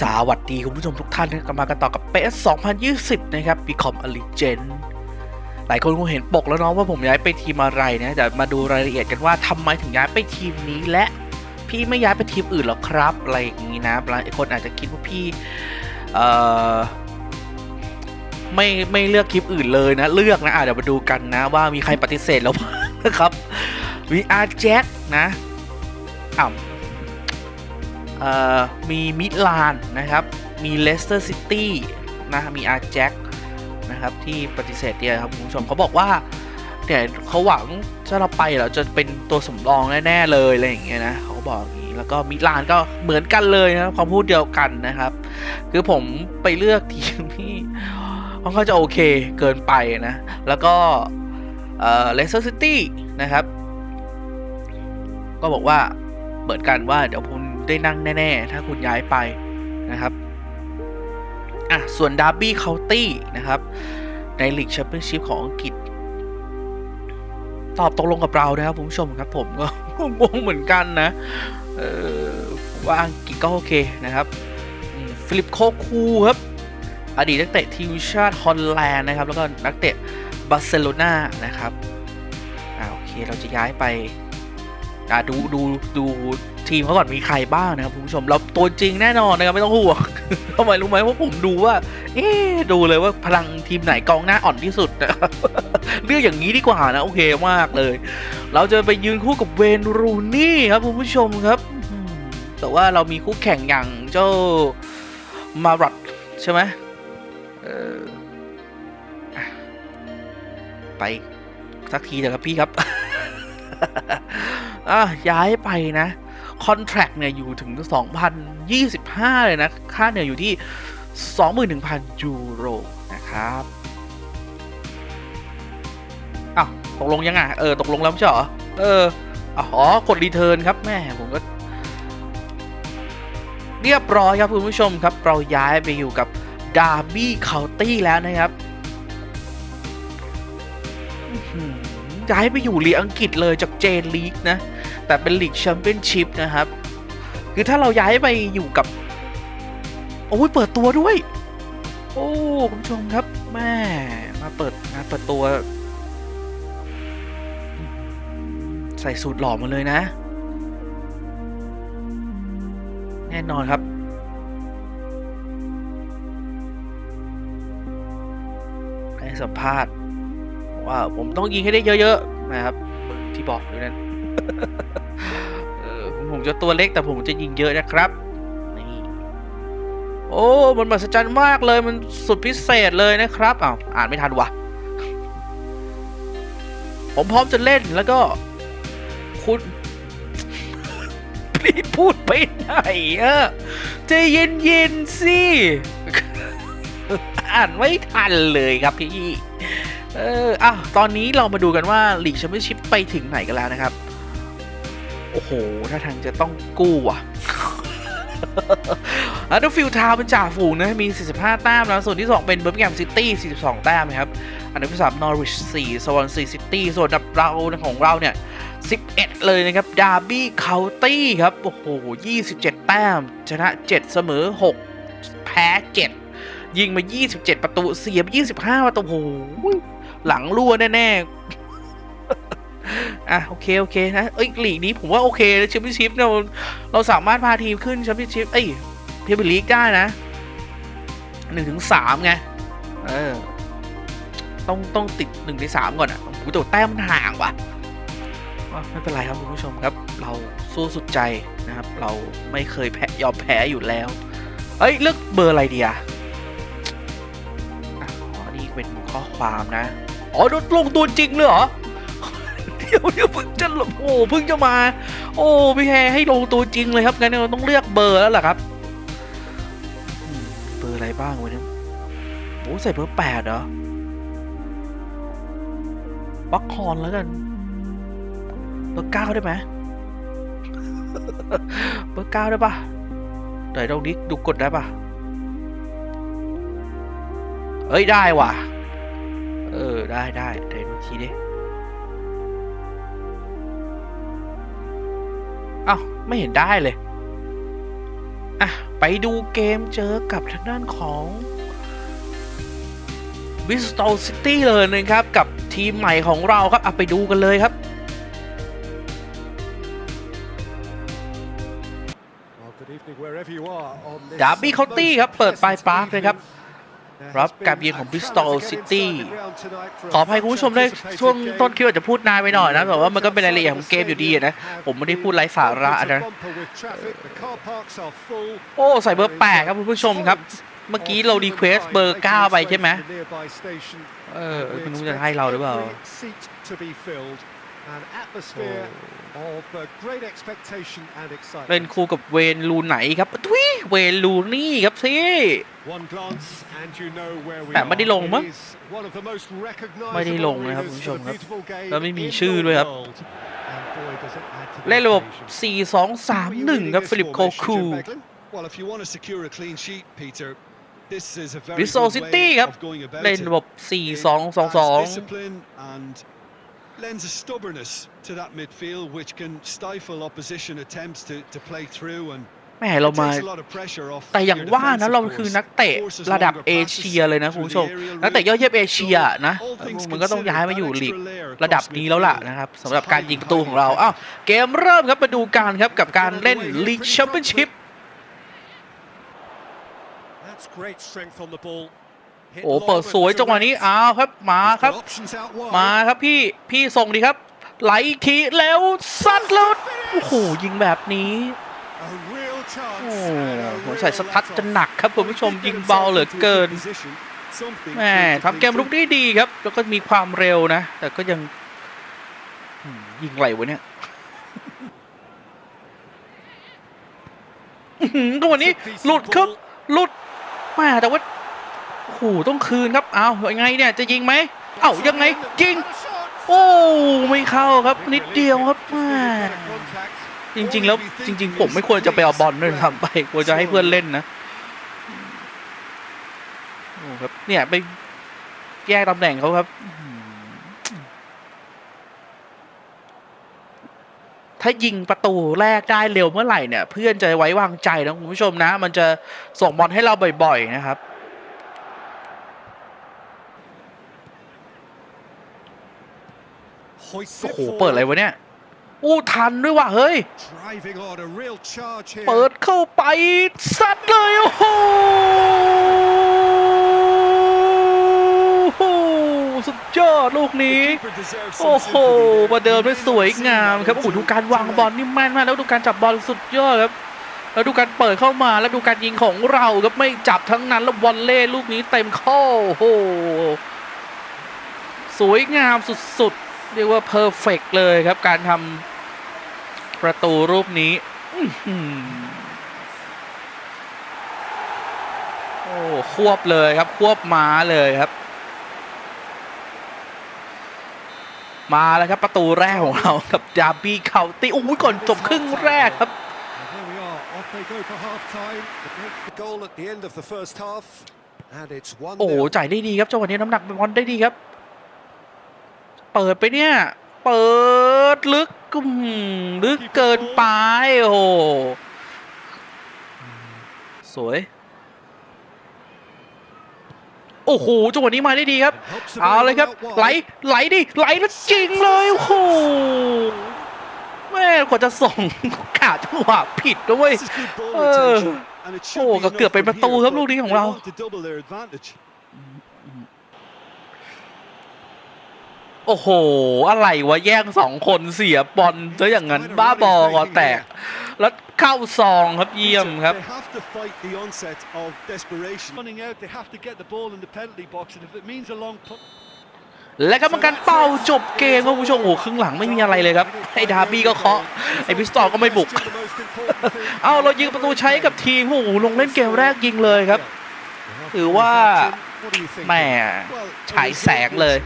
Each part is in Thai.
สวัสดีคุณผู้ชมทุกท่านกลับมากันต่อกับ PS 2020 นะครับ Become a Legend หลายคนคงเห็นปกแล้วเนาะว่าผมย้ายไปทีมอะไรนะแต่มาดูรายละเอียดกันว่าทำไมถึงย้ายไปทีมนี้และพี่ไม่ย้ายไปทีมอื่นหรอครับ อะไรอย่างนี้นะหลายคนอาจจะคิดว่าพี่เอ่อไม่ไม่เลือกคลิปอื่นเลยนะ เลือกนะอะเดี๋ยวมาดูกันนะ ว่ามีใครปฏิเสธแล้วบ้างนะครับมีอาร์แจ็คนะอ่า มีมิลานนะครับ มีเลสเตอร์ซิตี้นะมีอาร์แจ็คนะครับที่ปฏิเสธเนี่ยครับคุณผู้ชมเขาบอกว่าเนี่ยเขาหวังถ้าเราไปเราจะเป็นตัวสำรองแน่ๆเลยอะไรอย่างเงี้ยนะเขาบอกอย่างนี้แล้วก็มิลานก็เหมือนกันเลยนะความพูดเดียวกันนะครับ คือผมไปเลือกทีมที่ค่อนข้าจะโอเคเกินไปนะ แล้วก็เลสเตอร์ซิตี้นะครับ ก็บอกว่าเหมือนกันว่าเดี๋ยวคุณ ได้นั่งแน่ ๆ ถ้าคุณย้ายไปนะครับอะส่วนดาร์บี้เคาน์ตี้นะครับในลีกแชมเปี้ยนชิพของอังกฤษ ตอบตกลงกับเรานะครับคุณผู้ชมครับผมก็งงเหมือนกันนะเออว่าอังกฤษก็โอเคนะครับฟิลิปโคคูครับอดีตนักเตะทีมชาติฮอลแลนด์นะครับ แล้วก็นักเตะบาร์เซโลนานะครับอ่าโอเคเราจะย้ายไปอ่าดูดูดู ทีมเขาก่อนมีใครบ้างนะครับคุณผู้ชมเราตัวจริงแน่นอนนะครับไม่ต้องห่วงทำไมรู้ไหมว่าผมดูว่า เอ๊ดูเลยว่าพลังทีมไหนกองหน้าอ่อนที่สุดนะครับเลือกอย่างนี้ดีกว่านะโอเคมากเลย เราจะไปยืนคู่กับเวนรูนี่ครับคุณผู้ชมครับ แต่ว่าเรามีคู่แข่งอย่างเจ้ามารัตใช่ไหมเอออะไปสักทีเถอะครับพี่ครับอะย้ายไปนะ คอนแท c t เนี่ยอยู่ถึง 2025 เลยนะ ค่าเหนื่อยอยู่ที่ 21,000 ยูโรนะครับอ้าวตกลงยังไงเออ ตกลงแล้วใช่เหรอ เออ อ๋อ กดรีเทิร์นครับแม่ผมก็เรียบร้อยครับคุณผู้ชมครับ เราย้ายไปอยู่กับดาร์บี้เคาน์ตี้แล้วนะครับย้ายไปอยู่ลีอังกฤษเลยจากเจนลีกนะ แต่เป็นลีกแชมเปี้ยนชิพนะครับ คือถ้าเราย้ายไปอยู่กับ โอ้ยเปิดตัวด้วย โอ้คุณผู้ชมครับแม่มาเปิดมาเปิดตัว ใส่สูตรหล่อมาเลยนะ แน่นอนครับให้สัมภาษณ์ว่าผมต้องยิงให้ได้เยอะ ๆ นะครับที่บอกด้วยนั้น เออผมจะตัวเล็กแต่ผมจะยิงเยอะนะครับนี่โอ้มันมหัศจรรย์มากเลยมันสุดพิเศษเลยนะครับอ้าวอ่านไม่ทันวะผมพร้อมจะเล่นแล้วก็ คุณพี่พูดไปไหนเอะใจเย็นๆสิอ่านไม่ทันเลยครับพี่เอออะตอนนี้เรามาดูกันว่าลีกแชมเปี้ยนชิพไปถึงไหนกันแล้วนะครับ อ้โหถ้าทางจะต้องกู้อะอันดับฟิลทาวเป็นจ่าฝูงนะ มี 45 แต้มแล้วส่วนที่ 2 เป็นเบอร์มิงแฮมซิตี้ 42 แต้มนะครับ อันดับที่3นอริช4สวอนซีซิตี้ ส่วนอันดับเราของเราเนี่ย 11 เลยนะครับ ดาร์บี้เคาน์ตี้ครับ โอ้โห 27 แต้ม ชนะ 7 เสมอ 6 แพ้ 7 ยิงมา 27 ประตู เสียไป25 ประตู โอ้โห หลังรั่วแน่ ๆ อะโอเคโอเคนะเอ้ยลีกนี้ผมว่าโอเคแชมเปี้ยนชิพเนี่ยเราเราสามารถพาทีมขึ้นแชมเปี้ยนชิพเอ้ยพรีเมียร์ลีกได้นะหนึ่งถึงสามไงเออต้องต้องติดหนึ่งในสามก่อนอะโอ้โหแต่แต้มห่างว่ะไม่เป็นไรครับคุณผู้ชมครับ เราสู้สุดใจนะครับ เราไม่เคยแพ้ยอมแพ้อยู่แล้ว เอ้ยเลือกเบอร์อะไรดีอะอะอ๋อนี่เป็นข้อความนะ อ๋อลดลงตัวจริงเลยเหรอ เดี๋ยวเดี๋ยวเพิ่งจะโอ้เพิ่งจะมา โอ้พี่แฮให้ลงตัวจริงเลยครับงั้นเราต้องเลือกเบอร์แล้วล่ะครับเบอร์อะไรบ้างวะเนี่ยโอ้ใส่เบอร์แปดเหรอปักคอนแล้วกันเบอร์เก้าได้ไหมเบอร์เก้าได้ปะไหนตรงนี้ดูกดได้ปะเอ้ยได้ว่ะ เออได้ได้เดี๋ยวดูทีดิ ไม่เห็นได้เลย อะ ไปดูเกมเจอกับทางด้านของ b r i s t o l City เลยนะครับ กับทีมใหม่ของเราครับอะไปดูกันเลยครับดาร์บี้เคาน์ตี้ครับ เปิดปลายปาร์คเลยครับ รับการเยือนของ Bristol City ขออภัยคุณผู้ชมด้วยช่วงต้นคลิปอาจจะพูดนานไปหน่อยนะแต่ว่ามันก็เป็นรายละเอียดของเกมอยู่ดีอะนะ ผมไม่ได้พูดไร้สาระนะโอ้ใส่เบอร์แปดครับคุณผู้ชมครับ เมื่อกี้เราดีเควสเบอร์9ไปใช่ไหมเออคุณรู้จะให้เราหรือเปล่า เล่นคู่กับเวนลูไหนครับทุยเวนลูนี่ครับสิแต่ไม่ได้ลงมั้งไม่ได้ลงนะครับคุณผู้ชมครับแล้วไม่มีชื่อด้วยครับเล่นระบบ 4-2-3-1 ครับฟิลิปโคคู Bristol City ครับเล่นระบบ 4-2-2-2 lends a stubbornness to that midfield which can stifle opposition attempts to, to play through and แหม่เรามา takes a lot of pressure off แต่อย่าง your ว่านะ defense, เรา of คือ course. นักเตะ Forces ระดับ longer เอ passes เชียเลยนะคุณ through ผู้ช the ม aerial นักเตะยอดเยี่ยมเอเชียนะ All things มันก็ต้องย้ายมาอยู่ลีก considered, an extra layer ระดับ across นี้แล้วล่ะ midfield. นะครับสำหรับการยิงประตูของเราอ้าวเกมเริ่มครับมาดูกันครับกับการเล่นลีกแชมเปี้ยนชิพ That's great strength on the ball. Hit โอ้ long เปิด and สวยจังหวะนี้ direct. อ้าวครับมาครับ Options out wide. มาครับพี่พี่ส่งดีครับ ไหลอีกทีแล้วซัดแล้วโอ้โหยิงแบบนี้ A real chance โอ้ and a ผมใส่ real สตัด let-off. จะหนักครับคุณผู้ชม Well, ยิง he did เบา himself เหลือ into a เกิน good position. Something แหม่ to ทำเกมรุกได้ดีครับ แล้วก็มีความเร็วนะ แต่ก็ยังอืมยิงไหลวะเนี่ยอื้อหือก็วันนี้หลุดครับหลุดแหม่แต่ว่า โอ้โหต้องคืนครับเอายังไงเนี่ยจะยิงไหมเอ้ายังไงยิงโอ้ไม่เข้าครับนิดเดียวครับจริง ๆ แล้วจริง ๆ ผมไม่ควรจะไปเอาบอลด้วยทำไปควรจะให้เพื่อนเล่นนะโอ้ครับเนี่ยไปแยกตำแหน่งเขาครับ ถ้ายิงประตูแรกได้เร็วเมื่อไหร่เนี่ย เพื่อนจะไว้วางใจนะคุณผู้ชมนะ มันจะส่งบอลให้เราบ่อย ๆ นะครับ โอ้ it โห เปิดอะไร forward. วะเนี่ย อู้ทันด้วยว่ะ เฮ้ย Driving on a real charge here. เปิดเข้าไปซัดเลยโอ้โหโอ้โหสุดยอดลูกนี้ The keeper deserves some โอ้โห sympathy there. ประเดิมได้สวยงามครับ Never โอ้โห seen ดู that การวาง before. บอลนี่แม่นมากแล้วดูการจับบอลสุดยอดครับแล้วดูการเปิดเข้ามาแล้วดูการยิงของเราครับไม่จับทั้งนั้นแล้วบอลเล่ลูกนี้เต็มข้อโอ้โหสวยงามสุดๆ เรียกว่าเพอร์เฟกเลยครับ การทำประตูรูปนี้อื้อหือโอ้ควบเลยครับ ควบม้าเลยครับ มาแล้วครับประตูแรกของเรากับดาร์บี้เคาน์ตี้โอ้ยก่อนจบครึ่งแรกครับ And here we are. Off they go for half time. The break the goal at the end of the first half. And it's 1โอ้โหจ่ายได้ดีครับจังหวะนี้น้ำหนักบอลได้ดีครับ เปิดไปเนี่ย เปิดลึกกุมลึกเกินไปโอ้โหสวย โอ้โหจังหวะนี้มาได้ดีครับ เอาเลยครับ ไหลไหลดิไหลแล้วจริงเลยโอ้โหแม่กว่าจะส่งขาดจังหวะผิดด้วยเออโอ้ก็เกือบเป็นประตูครับลูกนี้ของเรา โอ้โห อะไรวะแย่งสองคนเสียบอลซะอย่างนั้นบ้าบอคอแตก แล้วเข้าซองครับเยี่ยมครับ They have to fight the onset of desperation. Running out, they have to get the ball in the penalty box, and if it means a long punt. และกรรมการเป่าจบเกมครับคุณผู้ชมโอ้โหครึ่งหลังไม่มีอะไรเลยครับ ไอ้ดาร์บี้ก็เคาะ ไอ้พิสตอลก็ไม่บุก เอาเรายิงประตูใช้กับทีมโอ้โหลงเล่นเกมแรกยิงเลยครับ ถือว่าแหม่ฉายแสงเลย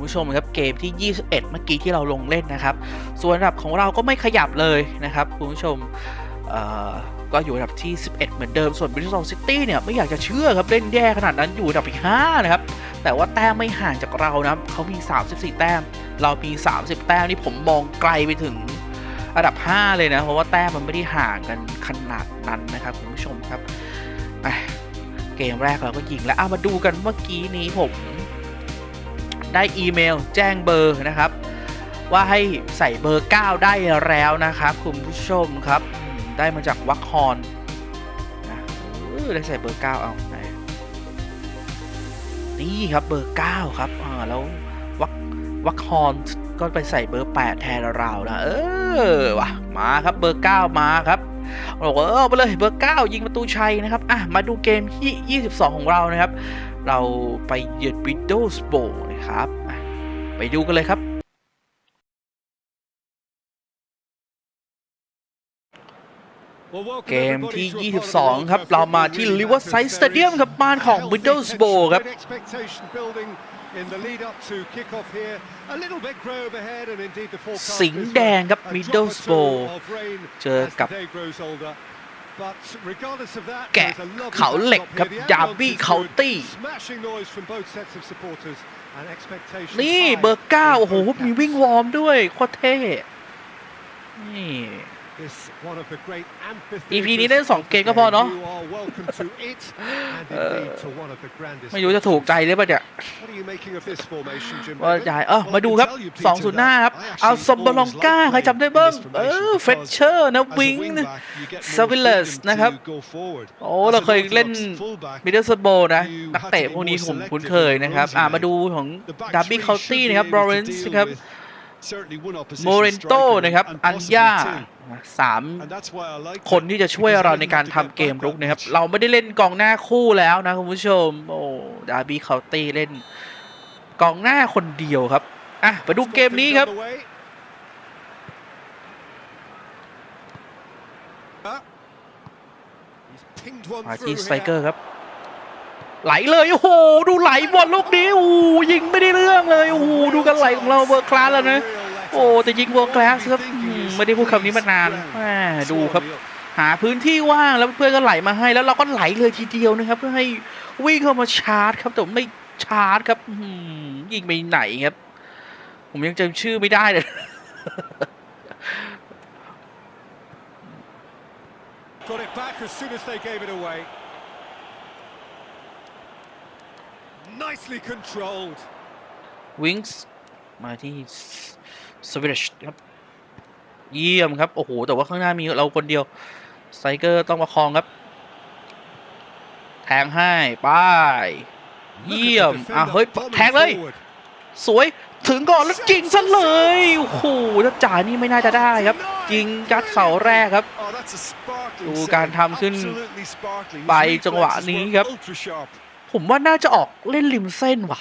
คุณผู้ชมครับเกมที่ 21 เมื่อกี้ที่เราลงเล่นนะครับ ส่วนอันดับของเราก็ไม่ขยับเลยนะครับคุณผู้ชมเอ่อก็อยู่อันดับที่ 11 เหมือนเดิม ส่วน Bristol City เนี่ยไม่อยากจะเชื่อครับ เล่นแย่ขนาดนั้นอยู่อันดับที่5นะครับ แต่ว่าแต้มไม่ห่างจากเรานะเขามี 34 แต้ม เรามี 30 แต้มนี่ผมมองไกลไปถึงอันดับ 5 เลยนะ เพราะว่าแต้มมันไม่ได้ห่างกันขนาดนั้นนะครับคุณผู้ชมครับเกมแรกเราก็ยิงแล้วเอามาดูกันเมื่อกี้นี้ผม ได้อีเมลแจ้งเบอร์นะครับ ว่าให้ใส่เบอร์ 9 ได้แล้วนะครับคุณผู้ชมครับได้มาจากวัคฮอนนะเออได้ใส่เบอร์ 9 เอาไหนนี่ครับเบอร์ 9 ครับอ่าแล้ววัควัคฮอนก็ไปใส่เบอร์ 8 แทนเรานะเออว่ะมาครับเบอร์ 9 มาครับบอกว่าเออไปเลยเบอร์ 9 ยิงประตูชัยนะครับอะมาดูเกมที่ 22 ของเรานะครับ เราไปเยือนวิดโดสโบ ครับอะไปดูกันเลยครับ เกมที่ 22 ครับ เรามาที่ Riverside Stadium ครับบ้านของ Middlesbrough ครับ สิงห์แดงครับ Middlesbrough เจอกับแกะเขาเหล็กครับ Derby County นี่เบอร์9โอ้โห มีวิ่งวอร์มด้วยโคตรเท่นี่ EP นี้เล่นสองเกมก็พอเนอะเออไม่รู้จะถูกใจหรือเปล่าเนี่ยว่าใหญ่เออมาดูครับ2 0หน้าครับเอาซอมบลองก้าใครจำได้บ้างเออเฟเชอร์นะวิงซาวิลเลสนะครับโอ้เราเคยเล่นมิดเดิลสโบนะนักเตะพวกนี้ผมคุ้นเคยนะครับอ่ามาดูของดาร์บี้เคาน์ตี้นะครับบรอเรนส์นะครับ โมเรนโตนะครับ อันยาสามคนที่จะช่วยเราในการทำเกมรุกนะครับ เราไม่ได้เล่นกองหน้าคู่แล้วนะคุณผู้ชม โอ้ดาร์บี้เคาน์ตี้เล่นกองหน้าคนเดียวครับ อะมาดูเกมนี้ครับมาที่สไตรเกอร์ครับ ไหลเลยโอ้โหดูไหลบอลลูกนี้โอ้ยิงไม่ได้เรื่องเลยโอ้โหดูกันไหลของเราเบอร์คลาสแล้วนะโอ้แต่ยิงเบอร์คลาสครับไม่ได้พูดคำนี้มานานแหมดูครับ หาพื้นที่ว่างแล้วเพื่อนก็ไหลมาให้แล้วเราก็ไหลเลยทีเดียวนะครับ เพื่อให้วิ่งเข้ามาชาร์จครับแต่ไม่ชาร์จครับยิงไปไหนครับ ผมยังจำชื่อไม่ได้เลย Nicely controlled. วิงส์มาที่สวิชครับ เยี่ยมครับ โอ้โห แต่ว่าข้างหน้ามีเราคนเดียว ไซเกอร์ต้องประคองครับ แทงให้ป้าย เยี่ยม อะ เฮ้ย แทงเลย สวย ถึงก่อนแล้วยิงซะเลย โอ้โหถ้าจ่ายนี่ไม่น่าจะได้ครับ ยิงกัดเสาแรกครับ ดูการทำขึ้นไปจังหวะนี้ครับ ผมว่าน่าจะออกเล่นริมเส้นว่ะ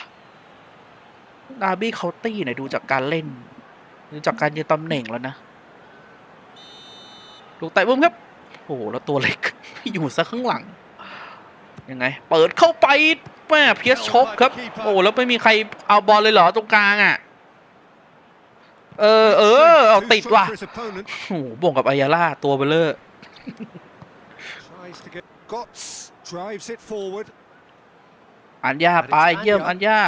ดาร์บี้เคาน์ตี้เนี่ยดูจากการเล่น ดูจากการยืนตำแหน่งแล้วนะลูกแต่บุ้มครับ โอ้โหแล้วตัวเล็กอยู่ซะข้างหลัง ยังไง เปิดเข้าไปแม่เพียสชกครับ โอ้แล้วไม่มีใครเอาบอลเลยเหรอตรงกลางอะ เออ เออ เอาติดว่ะ โอ้โหบ่งกับอายาล่าตัวเบลเลอร์ อันยาไปเยี่ยมอันยา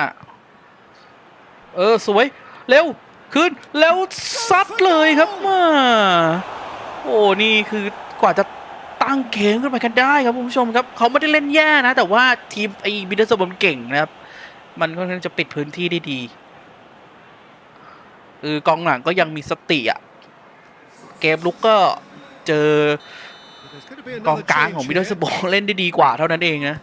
เออสวย เร็วขึ้นแล้วซัดเลยครับมาโอ้นี่คือกว่าจะตั้งเกมขึ้นไปกันได้ครับคุณผู้ชมครับ เขาไม่ได้เล่นแย่นะ แต่ว่าทีมไอ้บิดเดอร์สบมันเก่งนะครับ มันค่อนข้างจะปิดพื้นที่ได้ดีเออกองหลังก็ยังมีสติอะเกมลุกก็เจอ There's going to be กอง another กลางของ change บิดเดอร์ส here. บเล่นได้ดีกว่าเท่านั้นเองนะ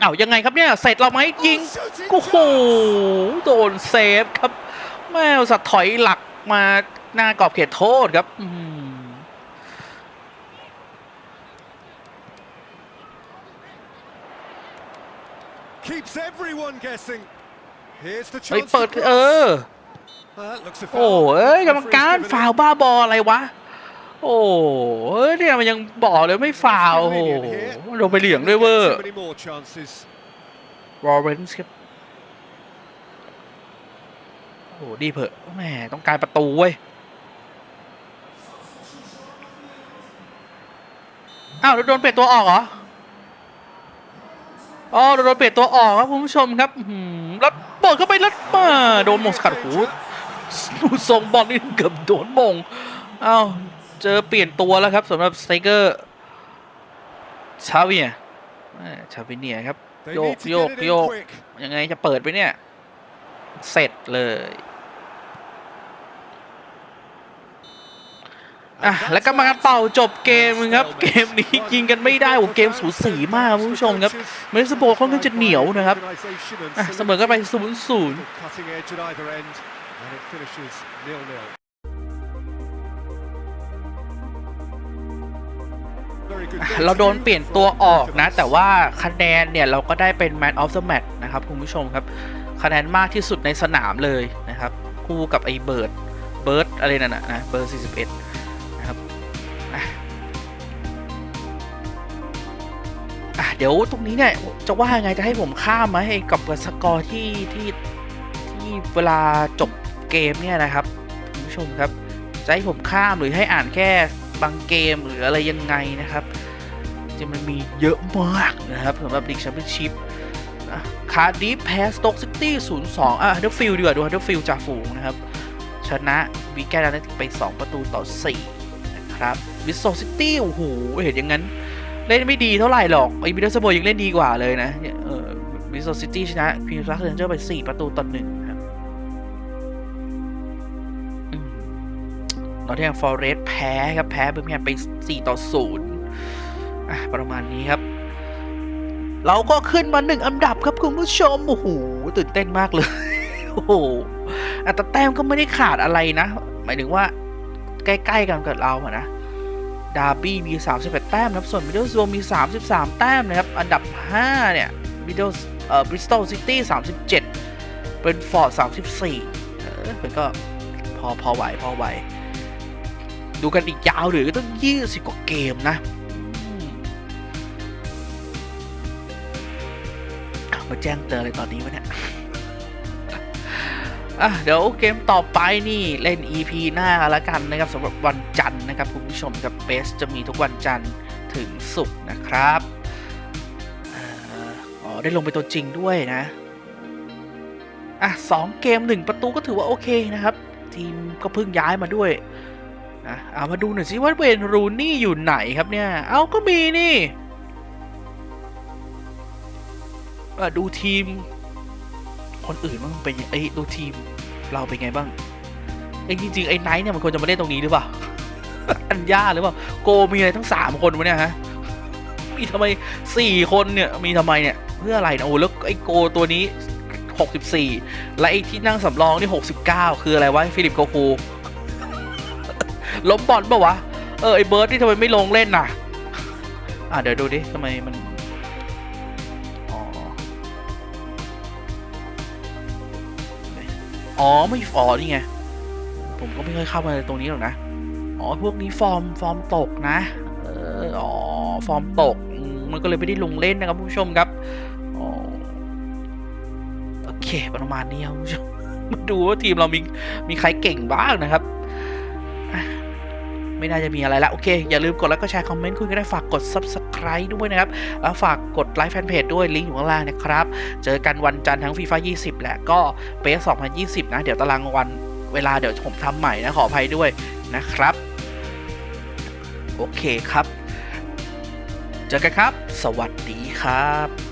เอ้ายังไงครับเนี่ยเสร็จเราไหมยิงโอ้โหโดนเซฟครับ แม่อุตสัตว์ถอยหลักมาหน้ากรอบเขตโทษครับอืม Keeps everyone guessing. Here's the เฮ้ย chance. เปิด to เอ cross. อ That looks a โอ้ foul. เอ้ยกรรม Referee's การ given ฟาว it. บ้าบออะไรวะ โอ้เอ้ยเนี่ยมันยังบอกเลยไม่ฟาวโอ้โหโดนไปเหลืองด้วยเวอร์ Too many more chances. รอเรนส์ครับโอ้ดีเพอะแหมต้องการประตูเว้ยอ้าวโดนเปลี่ยนตัวออกเหรออ๋อโดนเปลี่ยนตัวออกครับคุณผู้ชมครับอื้อหือแล้วเปิดเข้าไปแล้วมาโดนมงสกัดหูดูทรงบอลนี่เกือบโดนมงเอ้า เจอเปลี่ยนตัวแล้วครับสำหรับสไตรเกอร์ชาเวียชาวิเนียครับ They Yo, need to yo, get it in yo. quick. ยังไงจะเปิดไปเนี่ย เสร็จเลยอะ And แล้ว that's ก็มา that. เป่าจบเกมครับ เกมนี้ยิงกันไม่ได้โอ้เกมสูสีมากครับคุณผู้ชมครับเมลิสโบค่อนข้างจะเหนียวนะครับอะเสมอกันไป0ู เราโดนเปลี่ยนตัวออกนะ แต่ว่าคะแนนเนี่ยเราก็ได้เป็น Man of the Match นะครับคุณผู้ชมครับ คะแนนมากที่สุดในสนามเลยนะครับ คู่กับไอ้เบิร์ดเบิร์ดอะไรนั่นนะเบอร์ 41 นะครับอะเดี๋ยวตรงนี้เนี่ยจะว่าไงจะให้ผมข้ามไหมให้กับสกอร์ที่ที่ที่เวลาจบเกมเนี่ยนะครับคุณผู้ชมครับจะให้ผมข้ามหรือให้อ่านแค่ บางเกมหรืออะไรยังไงนะครับจริงมันมีเยอะมากนะครับสำหรับลีกแชมเปี้ยนชิพคาร์ดิฟแพ้สโต็อกซิตี้ศูนย์สองอะฮันเดอร์ฟิลดีกว่าดูฮันเดอร์ฟิลจ่าฝูงนะครับ ชนะวีแกนนัติกไป 2 ประตูต่อ 4 นะครับวิสโซซิตี้โอ้โหเห็นอย่างนั้น เล่นไม่ดีเท่าไหร่หรอกไอ้มิดเดิลสโบยังเล่นดีกว่าเลยนะเออวิสโซซิตี้ชนะพีรักเรนเจอร์ไป 4 ประตูต่อ1 นอตติงแฮมฟอร์เรสแพ้ครับ แพ้เบอร์มิงแฮมไป 4 ต่อ0อะประมาณนี้ครับ เราก็ขึ้นมาหนึ่งอันดับครับคุณผู้ชม โอ้โห ตื่นเต้นมากเลย โอ้โหอะแต่แต้มก็ไม่ได้ขาดอะไรนะ หมายถึงว่า ใกล้ๆกันกับเราอะนะดาร์บี้มี 31 แต้มนะครับ ส่วนมิดเดิลสโบมี 33 แต้มนะครับ อันดับ 5 เนี่ยมิดเดิลเอ่อบริสตอลซิตี้37 เป็นฟอร์ด34 เออมันก็พอพอไหว พอไหว ดูกันอีกยาวหรือต้อง 20 กว่าเกมนะอืมอะมาแจ้งเตือนอะไรตอนนี้วะเนี่ยอะเดี๋ยวเกมต่อไปนี่เล่น EP หน้ากันละกันนะครับสำหรับวันจันทร์นะครับคุณผู้ชมกับเบสจะมีทุกวันจันทร์ถึงศุกร์นะครับเอ่ออ๋อได้ลงไปตัวจริงด้วยนะ อะสองเกมหนึ่งประตูก็ถือว่าโอเคนะครับ ทีมก็เพิ่งย้ายมาด้วย นะเอามาดูหน่อยสิว่าเวนรูนี่อยู่ไหนครับเนี่ย เอาก็มีนี่ดูทีม คนอื่นมันเป็นไอ้ดูทีมเราเป็นไงบ้างไอ้จริงๆไอ้ไนท์เนี่ยมันควรจะมาเล่นตรงนี้หรือเปล่าอันยาหรือเปล่าโกมีอะไรทั้งสามคนวะเนี่ยฮะมีทำไมสี่คนเนี่ยมีทำไมเนี่ยเพื่ออะไรนะโอ้แล้วไอ้โกตัวนี้หกสิบสี่และไอ้ที่นั่งสำรองนี่หกสิบเก้าคืออะไรวะฟิลิปโกคู ล้มบอลปล่าวะ เออไอ้เบิร์ดที่ทำไมไม่ลงเล่นน่ะ อะเดี๋ยวดูดิทำไมมันอ๋อไม่ฟอร์นี่ไง ผมก็ไม่เคยเข้ามาในตรงนี้หรอกนะ อ๋อพวกนี้ฟอร์มฟอร์มตกนะ เอออ๋อฟอร์มตก มันก็เลยไม่ได้ลงเล่นนะครับผู้ชมครับอ๋อโอเคประมาณนี้ครับผู้ชมมาดูว่าทีมเรามีมีใครเก่งบ้างนะครับ ไม่น่าจะมีอะไรละโอเค อย่าลืมกดไลค์กดแชร์คอมเมนต์คุยกันได้ฝากกด subscribe ด้วยนะครับแล้วฝากกดไลค์แฟนเพจด้วยลิงก์อยู่ข้างล่างนะครับ เจอกันวันจันทร์ทั้งฟีฟ่า20 และก็เปส2020 นะ เดี๋ยวตารางวันเวลาเดี๋ยวผมทำใหม่นะขออภัยด้วยนะครับ โอเคครับ เจอกันครับ สวัสดีครับ